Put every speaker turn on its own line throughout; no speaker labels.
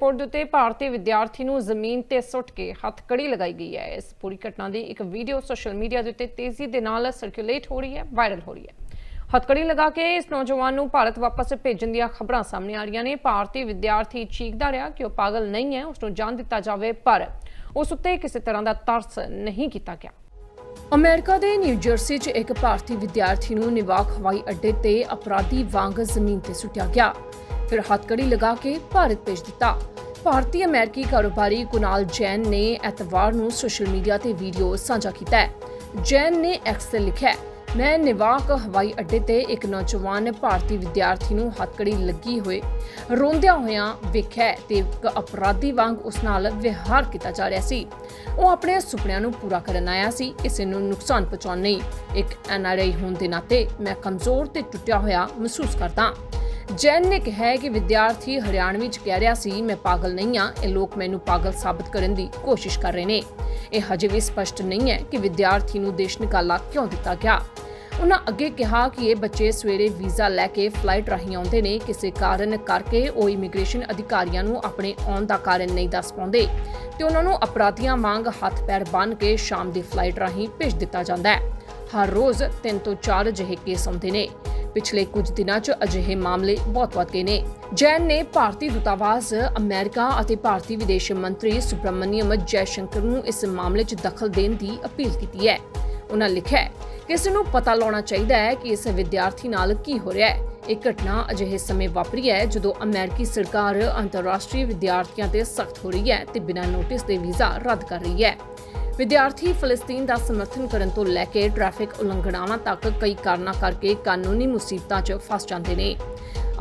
Airport ਦੇ ਉੱਤੇ ਭਾਰਤੀ ਵਿਦਿਆਰਥੀ ਨੂੰ ਜ਼ਮੀਨ ਤੇ ਸੁੱਟ ਕੇ ਹੱਥਕੜੀ ਲਗਾਈ ਗਈ ਹੈ। ਇਸ ਪੂਰੀ ਘਟਨਾ ਦੀ ਇੱਕ ਵੀਡੀਓ ਸੋਸ਼ਲ ਮੀਡੀਆ ਦੇ ਉੱਤੇ ਤੇਜ਼ੀ ਦੇ ਨਾਲ ਸਰਕੂਲੇਟ ਹੋ ਰਹੀ ਹੈ, ਵਾਇਰਲ ਹੋ ਰਹੀ ਹੈ। ਹੱਥਕੜੀ ਲਗਾ ਕੇ ਇਸ ਨੌਜਵਾਨ ਨੂੰ ਭਾਰਤ ਵਾਪਸ ਭੇਜਣ ਦੀਆਂ ਖਬਰਾਂ ਸਾਹਮਣੇ ਆ ਰਹੀਆਂ ਨੇ। ਭਾਰਤੀ ਵਿਦਿਆਰਥੀ ਚੀਕਦਾ ਰਿਹਾ ਕਿ ਉਹ ਪਾਗਲ ਨਹੀਂ ਹੈ ਉਸ ਨੂੰ ਜਾਨ ਦਿੱਤਾ ਜਾਵੇ, ਪਰ ਉਸ ਉੱਤੇ ਕਿਸੇ ਤਰ੍ਹਾਂ ਦਾ ਤਰਸ ਨਹੀਂ ਕੀਤਾ ਗਿਆ। ਅਮਰੀਕਾ ਦੇ ਨਿਊ ਜਰਸੀ 'ਚ ਇੱਕ ਭਾਰਤੀ ਵਿਦਿਆਰਥੀ ਨੂੰ ਨਿਵਾਕ ਹਵਾਈ ਅੱਡੇ ਤੇ ਅਪਰਾਧੀ ਵਾਂਗ ਜ਼ਮੀਨ ਤੇ ਸੁੱਟਿਆ ਗਿਆ। ਫਿਰ ਹੱਥਕੜੀ ਲਗਾ ਕੇ ਭਾਰਤ ਭੇਜ ਦਿੱਤਾ। ਭਾਰਤੀ ਅਮਰੀਕੀ ਕਾਰੋਬਾਰੀ ਕੁਨਾਲ ਜੈਨ ਨੇ ਐਤਵਾਰ ਨੂੰ ਸੋਸ਼ਲ ਮੀਡੀਆ ਤੇ ਵੀਡੀਓ ਸਾਂਝਾ ਕੀਤਾ ਹੈ। ਜੈਨ ਨੇ ਐਕਸ ਤੇ ਲਿਖਿਆ ਮੈਂ ਨਿਵਾਕ ਹਵਾਈ ਅੱਡੇ ਤੇ ਇੱਕ ਨੌਜਵਾਨ ਭਾਰਤੀ ਵਿਦਿਆਰਥੀ ਨੂੰ ਹੱਥਕੜੀ ਲੱਗੀ ਹੋਏ, ਰੋਂਦਿਆਂ ਹੋਇਆਂ ਵੇਖਿਆ ਤੇ ਇੱਕ ਅਪਰਾਧੀ ਵਾਂਗ ਉਸ ਨਾਲ ਵਿਹਾਰ ਕੀਤਾ ਜਾ ਰਿਹਾ ਸੀ। ਉਹ ਆਪਣੇ ਸੁਪਨਿਆਂ ਨੂੰ ਪੂਰਾ ਕਰਨ ਆਇਆ ਸੀ ਕਿਸੇ ਨੂੰ ਨੁਕਸਾਨ ਪਹੁੰਚਾਉਣ ਨਹੀਂ ਇੱਕ ਐਨਆਰਆਈ ਹੋਣ ਦੇ ਨਾਤੇ ਮੈਂ ਕਮਜ਼ੋਰ ਤੇ ਟੁੱਟਿਆ ਹੋਇਆ ਮਹਿਸੂਸ ਕਰਦਾ ਜੈਨ ਨੇ ਕਿਹਾ ਕਿ ਵਿਦਿਆਰਥੀ ਹਰਿਆਣਵੀ ਚ ਕਹਿ ਰਿਹਾ ਸੀ, ਮੈਂ ਪਾਗਲ ਨਹੀਂ ਹਾਂ, ਇਹ ਲੋਕ ਮੈਨੂੰ ਪਾਗਲ ਸਾਬਤ ਕਰਨ ਦੀ ਕੋਸ਼ਿਸ਼ ਕਰ ਰਹੇ ਨੇ। ਇਹ ਹਜੇ ਵੀ ਸਪਸ਼ਟ ਨਹੀਂ ਹੈ ਕਿ ਵਿਦਿਆਰਥੀ ਨੂੰ ਦੇਸ਼ ਨਿਕਾਲਾ ਕਿਉਂ ਦਿੱਤਾ ਗਿਆ। ਉਹਨਾਂ ਅੱਗੇ ਕਿਹਾ ਕਿ ਇਹ ਬੱਚੇ ਸਵੇਰੇ ਵੀਜ਼ਾ ਲੈ ਕੇ ਫਲਾਈਟ ਰਾਹੀਂ ਆਉਂਦੇ ਨੇ, ਕਿਸੇ ਕਾਰਨ ਕਰਕੇ ਉਹ ਇਮੀਗ੍ਰੇਸ਼ਨ ਅਧਿਕਾਰੀਆਂ ਨੂੰ ਆਪਣੇ ਆਉਣ ਦਾ ਕਾਰਨ ਨਹੀਂ ਦੱਸ ਪਾਉਂਦੇ ਤੇ ਉਹਨਾਂ ਨੂੰ ਅਪਰਾਧੀਆਂ ਵਾਂਗ ਹੱਥ ਪੈਰ ਬੰਨ੍ਹ ਕੇ ਸ਼ਾਮ ਦੀ ਫਲਾਈਟ ਰਾਹੀਂ ਭੇਜ ਦਿੱਤਾ ਜਾਂਦਾ ਹੈ। ਹਰ ਰੋਜ਼ 3 ਤੋਂ 4 ਅਜਿਹੇ ਕੇਸ ਆਉਂਦੇ ਨੇ। ਪਿਛਲੇ ਕੁਝ ਦਿਨਾਂ 'ਚ ਅਜਿਹੇ ਮਾਮਲੇ ਬਹੁਤ ਵੱਧ ਗਏ ਨੇ। ਜੈਨ ਨੇ ਭਾਰਤੀ ਦੂਤਾਵਾਸ, ਅਮਰੀਕਾ ਅਤੇ ਭਾਰਤੀ ਵਿਦੇਸ਼ ਮੰਤਰੀ ਸੁਬਰਮਨੀਅਮ ਜੈਸ਼ੰਕਰ ਨੂੰ ਇਸ ਮਾਮਲੇ 'ਚ ਦਖਲ ਦੇਣ ਦੀ ਅਪੀਲ ਕੀਤੀ ਹੈ। ਉਹਨਾਂ ਲਿਖਿਆ ਹੈ ਕਿ ਇਸ ਨੂੰ ਪਤਾ ਲਾਉਣਾ ਚਾਹੀਦਾ ਹੈ ਕਿ ਇਸ ਵਿਦਿਆਰਥੀ ਨਾਲ ਕੀ ਹੋ ਰਿਹਾ ਹੈ। ਇਹ ਘਟਨਾ ਅਜਿਹੇ ਸਮੇਂ ਵਾਪਰੀ ਹੈ ਜਦੋਂ ਅਮਰੀਕੀ ਸਰਕਾਰ ਅੰਤਰਰਾਸ਼ਟਰੀ ਵਿਦਿਆਰਥੀਆਂ ਤੇ ਸਖਤ ਹੋ ਰਹੀ ਹੈ ਤੇ ਬਿਨਾਂ ਨੋਟਿਸ ਦੇ ਵੀਜ਼ਾ ਰੱਦ ਕਰ ਰਹੀ ਹੈ। ਵਿਦਿਆਰਥੀ ਫਲਸਤੀਨ ਦਾ ਸਮਰਥਨ ਕਰਨ ਤੋਂ ਲੈ ਕੇ ਟ੍ਰੈਫਿਕ ਉਲੰਘਣਾਵਾਂ ਤੱਕ ਕਈ ਕਾਰਨਾਂ ਕਰਕੇ ਕਾਨੂੰਨੀ ਮੁਸੀਬਤਾਂ 'ਚ ਫਸ ਜਾਂਦੇ ਨੇ।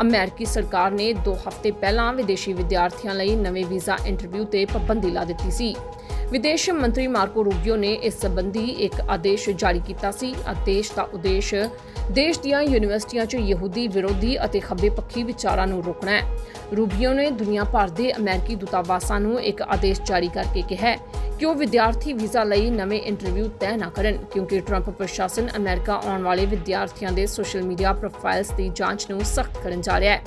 ਅਮਰੀਕੀ ਸਰਕਾਰ ਨੇ 2 ਹਫ਼ਤੇ ਪਹਿਲਾਂ ਵਿਦੇਸ਼ੀ ਵਿਦਿਆਰਥੀਆਂ ਲਈ ਨਵੇਂ ਵੀਜ਼ਾ ਇੰਟਰਵਿਊ ਤੇ ਪਾਬੰਦੀ ਲਾ ਦਿੱਤੀ ਸੀ। ਵਿਦੇਸ਼ ਮੰਤਰੀ ਮਾਰਕੋ ਰੂਬੀਓ ਨੇ ਇਸ ਸੰਬੰਧੀ ਇੱਕ ਆਦੇਸ਼ ਜਾਰੀ ਕੀਤਾ ਸੀ ਆਦੇਸ਼ ਦਾ ਉਦੇਸ਼ ਦੇਸ਼ ਦੀਆਂ ਯੂਨੀਵਰਸਿਟੀਆਂ 'ਚ ਯਹੂਦੀ ਵਿਰੋਧੀ ਅਤੇ ਖੱਬੇ ਪੱਖੀ ਵਿਚਾਰਾਂ ਨੂੰ ਰੋਕਣਾ ਹੈ। ਰੂਬੀਓ ਨੇ ਦੁਨੀਆ ਭਰ ਦੇ ਅਮਰੀਕੀ ਦੂਤਾਵਾਸਾਂ ਨੂੰ ਇੱਕ ਆਦੇਸ਼ ਜਾਰੀ ਕਰਕੇ ਕਿਹਾ ਕਿ ਉਹ ਵਿਦਿਆਰਥੀ ਵੀਜ਼ਾ ਲਈ ਨਵੇਂ ਇੰਟਰਵਿਊ ਤੈਅ ਨਾ ਕਰਨ, ਕਿਉਂਕਿ ਟਰੰਪ ਪ੍ਰਸ਼ਾਸਨ ਅਮਰੀਕਾ ਆਉਣ ਵਾਲੇ ਵਿਦਿਆਰਥੀਆਂ ਦੇ ਸੋਸ਼ਲ ਮੀਡੀਆ ਪ੍ਰੋਫਾਈਲਸ ਦੀ ਜਾਂਚ ਨੂੰ ਸਖਤ ਕਰਨ ਜਾ ਰਿਹਾ ਹੈ।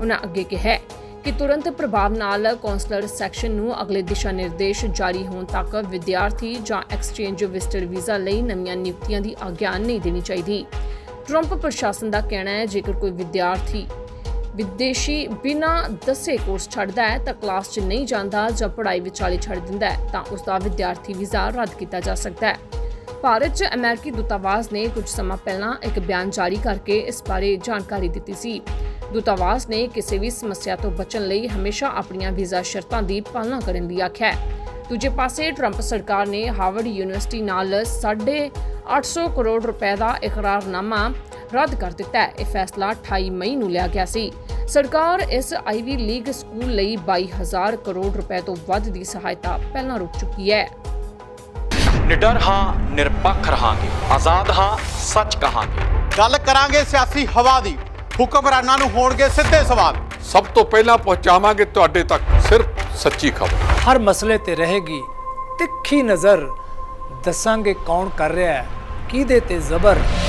ਉਹਨਾਂ ਅੱਗੇ ਕਿਹਾ ਕਿ ਤੁਰੰਤ ਪ੍ਰਭਾਵ ਨਾਲ ਕੌਂਸਲਰ ਸੈਕਸ਼ਨ ਨੂੰ ਅਗਲੇ ਦਿਸ਼ਾ ਨਿਰਦੇਸ਼ ਜਾਰੀ ਹੋਣ ਤੱਕ ਵਿਦਿਆਰਥੀ ਜਾਂ ਐਕਸਚੇਂਜ ਵਿਜ਼ਟਰ ਵੀਜ਼ਾ ਲਈ ਨਵੀਆਂ ਨਿਯੁਕਤੀਆਂ ਦੀ ਆਗਿਆ ਨਹੀਂ ਦੇਣੀ ਚਾਹੀਦੀ। ਟਰੰਪ ਪ੍ਰਸ਼ਾਸਨ ਦਾ ਕਹਿਣਾ ਹੈ, ਜੇਕਰ ਕੋਈ ਵਿਦਿਆਰਥੀ ਵਿਦੇਸ਼ੀ ਬਿਨਾਂ ਦੱਸੇ ਕੋਰਸ ਛੱਡਦਾ ਹੈ ਤਾਂ ਕਲਾਸ 'ਚ ਨਹੀਂ ਜਾਂਦਾ ਜਾਂ ਪੜ੍ਹਾਈ ਵਿਚਾਲੇ ਛੱਡ ਦਿੰਦਾ ਹੈ ਤਾਂ ਉਸ ਦਾ ਵਿਦਿਆਰਥੀ ਵੀਜ਼ਾ ਰੱਦ ਕੀਤਾ ਜਾ ਸਕਦਾ ਹੈ। ਭਾਰਤ 'ਚ ਅਮਰੀਕੀ ਦੂਤਾਵਾਸ ਨੇ ਕੁਝ ਸਮਾਂ ਪਹਿਲਾਂ ਇੱਕ ਬਿਆਨ ਜਾਰੀ ਕਰਕੇ ਇਸ ਬਾਰੇ ਜਾਣਕਾਰੀ ਦਿੱਤੀ ਸੀ। ਦੂਤਾਵਾਸ ਨੇ ਕਿਸੇ ਵੀ ਸਮੱਸਿਆ ਤੋਂ ਬਚਣ ਲਈ ਹਮੇਸ਼ਾ ਆਪਣੀਆਂ ਵੀਜ਼ਾ ਸ਼ਰਤਾਂ ਦੀ ਪਾਲਣਾ ਕਰਨ ਲਈ ਆਖਿਆ ਹੈ। ਦੂਜੇ ਪਾਸੇ ਟਰੰਪ ਸਰਕਾਰ ਨੇ ਹਾਰਵਰਡ ਯੂਨੀਵਰਸਿਟੀ ਨਾਲ 850 ਕਰੋੜ ਰੁਪਏ ਦਾ ਇਕਰਾਰਨਾਮਾ ਰੱਦ ਕਰ ਦਿੱਤਾ ਹੈ। ਇਹ ਫੈਸਲਾ 28 ਮਈ ਨੂੰ ਲਿਆ ਗਿਆ ਸੀ। ਸਰਕਾਰ ਇਸ ਆਈਵੀ ਲੀਗ ਸਕੂਲ ਲਈ 22000 ਕਰੋੜ ਰੁਪਏ ਤੋਂ ਵੱਧ ਦੀ ਸਹਾਇਤਾ ਪਹਿਲਾਂ ਰੋਕ ਚੁੱਕੀ ਹੈ।
ਨਿਡਰ ਹਾਂ ਨਿਰਪੱਖ ਰਹਾਂਗੇ। ਆਜ਼ਾਦ ਹਾਂ ਸੱਚ ਕਹਾਂਗੇ।
ਗੱਲ ਕਰਾਂਗੇ ਸਿਆਸੀ ਹਵਾ ਦੀ। ਹੁਕਮਰਾਨਾਂ ਨੂੰ ਹੋਣਗੇ ਸਿੱਧੇ ਸਵਾਲ।
ਸਭ ਤੋਂ ਪਹਿਲਾਂ ਪਹੁੰਚਾਵਾਂਗੇ ਤੁਹਾਡੇ ਤੱਕ ਸਿਰਫ ਸੱਚੀ ਖਬਰ।
ਹਰ ਮਸਲੇ ਤੇ ਰਹੇਗੀ ਤਿੱਖੀ ਨਜ਼ਰ। ਦੱਸਾਂਗੇ ਕੌਣ ਕਰ ਰਿਹਾ ਹੈ ਕਿਹਦੇ ਤੇ ਜ਼ਬਰ।